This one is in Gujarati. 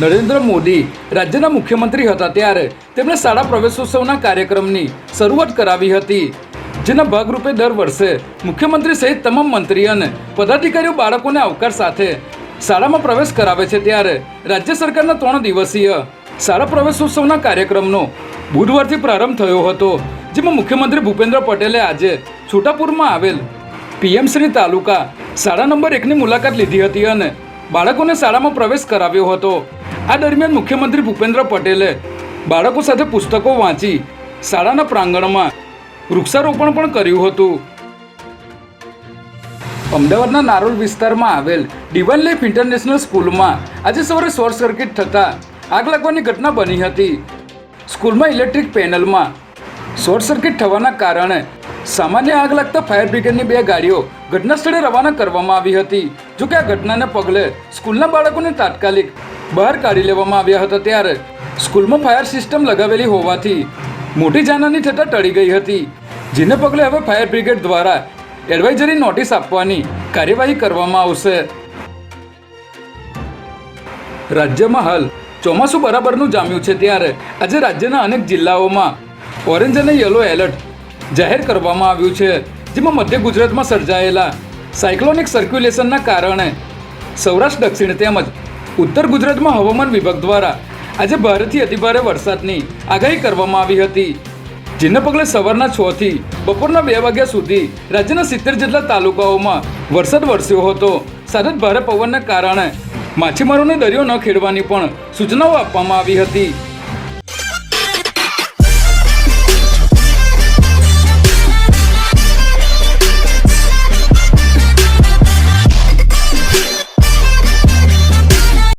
નરેન્દ્ર મોદી રાજ્યના મુખ્યમંત્રી હતા ત્યારે તેમણે શાળા પ્રવેશોત્સવના કાર્યક્રમની શરૂઆત કરાવી હતી. જેના ભાગરૂપે દર વર્ષે મુખ્યમંત્રી સહિત તમામ મંત્રી અને પદાધિકારીઓ બાળકોને આવકાર સાથે શાળામાં પ્રવેશ કરાવે છે ત્યારે રાજ્ય સરકારના ત્રણ દિવસીય શાળા પ્રવેશોત્સવના કાર્યક્રમનો બુધવારથી પ્રારંભ થયો હતો, જેમાં મુખ્યમંત્રી ભૂપેન્દ્ર પટેલે આજે છોટાપુરમાં આવેલ પીએમશ્રી તાલુકા શાળા નંબર એકની મુલાકાત લીધી હતી અને બાળકોને શાળામાં પ્રવેશ કરાવ્યો હતો. આ દરમિયાન મુખ્યમંત્રી ભૂપેન્દ્ર પટેલે બાળકો સાથે પુસ્તકો વાંચી શાળાના પ્રાંગણમાં વૃક્ષારોપણ પણ કર્યું હતું. અમદાવાદના નારોલ વિસ્તારમાં આવેલ ડિવાઇન લાઈફ ઇન્ટરનેશનલ સ્કૂલમાં આજે સવારે શોર્ટ સર્કિટ થતાં આગ લાગવાની ઘટના બની હતી. સ્કૂલમાં ઇલેક્ટ્રિક પેનલમાં શોર્ટ સર્કિટ થવાના કારણે સામાન્ય આગ લાગતા ફાયર બ્રિગેડની બે ગાડીઓ ઘટના સ્થળે રવાના કરવામાં આવી હતી. જોકે આ ઘટનાને પગલે સ્કૂલના બાળકોને તાત્કાલિક બહાર કાઢી લેવામાં આવ્યા હતા ત્યારે સ્કૂલમાં ફાયર સિસ્ટમ લગાવેલી હોવાથી મોટી જાનહાની થતાં ટળી ગઈ હતી, જેને પગલે હવે ફાયર બ્રિગેડ દ્વારા એડવાઇઝરી નોટિસ આપવાની કાર્યવાહી કરવામાં આવશે. રાજ્યમાં હાલ ચોમાસું બરાબરનું જામ્યું છે ત્યારે આજે રાજ્યના અનેક જિલ્લાઓમાં ઓરેન્જ અને યલો એલર્ટ જાહેર કરવામાં આવ્યું છે, જેમાં મધ્ય ગુજરાતમાં સર્જાયેલા સાયક્લોનિક સર્ક્યુલેશનના કારણે સૌરાષ્ટ્ર દક્ષિણ તેમજ ઉત્તર ગુજરાતમાં હવામાન વિભાગ દ્વારા આજે ભારેથી અતિભારે વરસાદની આગાહી કરવામાં આવી હતી. જેને પગલે સવારના છ થી બપોરના બે વાગ્યા સુધી રાજ્યના સિત્તેર જેટલા તાલુકાઓમાં વરસાદ વરસ્યો હતો. સાથે ભારે પવનને કારણે માછીમારોને દરિયો ન ખેડવાની પણ સૂચનાઓ આપવામાં આવી હતી.